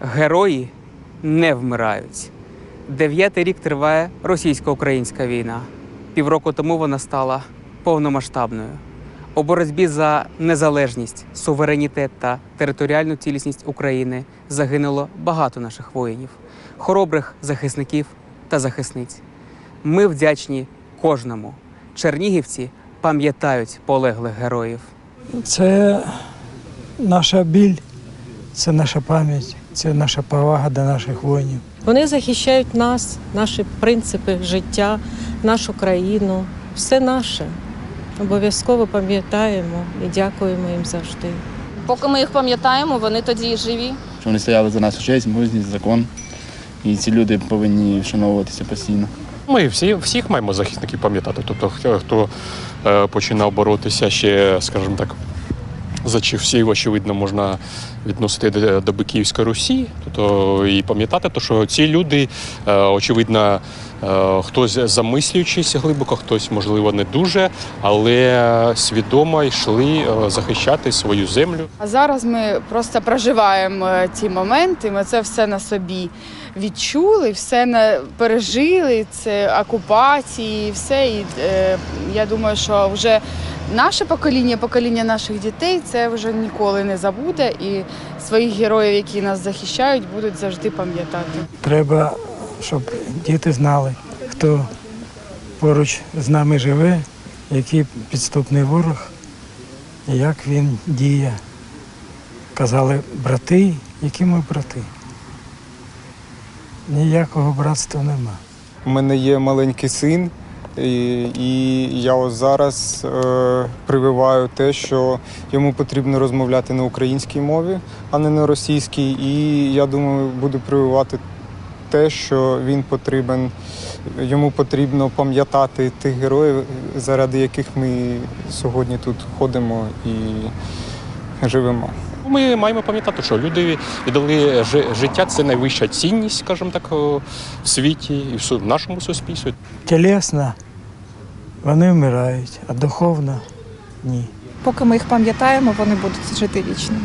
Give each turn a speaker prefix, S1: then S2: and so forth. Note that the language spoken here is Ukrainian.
S1: Герої не вмирають. Дев'ятий рік триває російсько-українська війна. Півроку тому вона стала повномасштабною. У боротьбі за незалежність, суверенітет та територіальну цілісність України загинуло багато наших воїнів, хоробрих захисників та захисниць. Ми вдячні кожному. Чернігівці пам'ятають полеглих героїв.
S2: Це наша біль, це наша пам'ять, це наша повага до наших воїнів.
S3: Вони захищають нас, наші принципи життя, нашу країну. Все наше. Обов'язково пам'ятаємо і дякуємо їм завжди.
S4: Поки ми їх пам'ятаємо, вони тоді і живі.
S5: що вони стояли за нашу честь, мужність, закон. І ці люди повинні вшановуватися постійно.
S6: Ми всі, всіх маємо захисників пам'ятати. Тобто, хто, хто е, починав боротися ще, скажімо так, за часів, очевидно, можна відносити до, Биківської Русі, тобто і пам'ятати, то, що ці люди, е, очевидно, е, хтось замислюючись глибоко, хтось, можливо, не дуже, але свідомо йшли е, захищати свою землю.
S7: А зараз ми просто проживаємо ті моменти. Ми це все на собі відчули, все на пережили. Це окупації, все. І е, я думаю, що вже наше покоління, покоління наших дітей, це вже ніколи не забуде. І своїх героїв, які нас захищають, будуть завжди пам'ятати.
S2: Треба, щоб діти знали, хто поруч з нами живе, який підступний ворог, як він діє. Казали брати, які ми брати. Ніякого братства нема.
S8: У мене є маленький син, і, і я ось зараз е, прививаю те, що йому потрібно розмовляти на українській мові, а не на російській. І я думаю, буду прививати те, що він потрібен, йому потрібно пам'ятати тих героїв, заради яких ми сьогодні тут ходимо і живемо.
S6: Ми маємо пам'ятати, що люди віддали жи- життя це найвища цінність, скажімо так, в світі і в нашому суспільстві.
S2: Тілесно вони вмирають, а духовно ні.
S9: Поки ми їх пам'ятаємо, вони будуть жити вічно.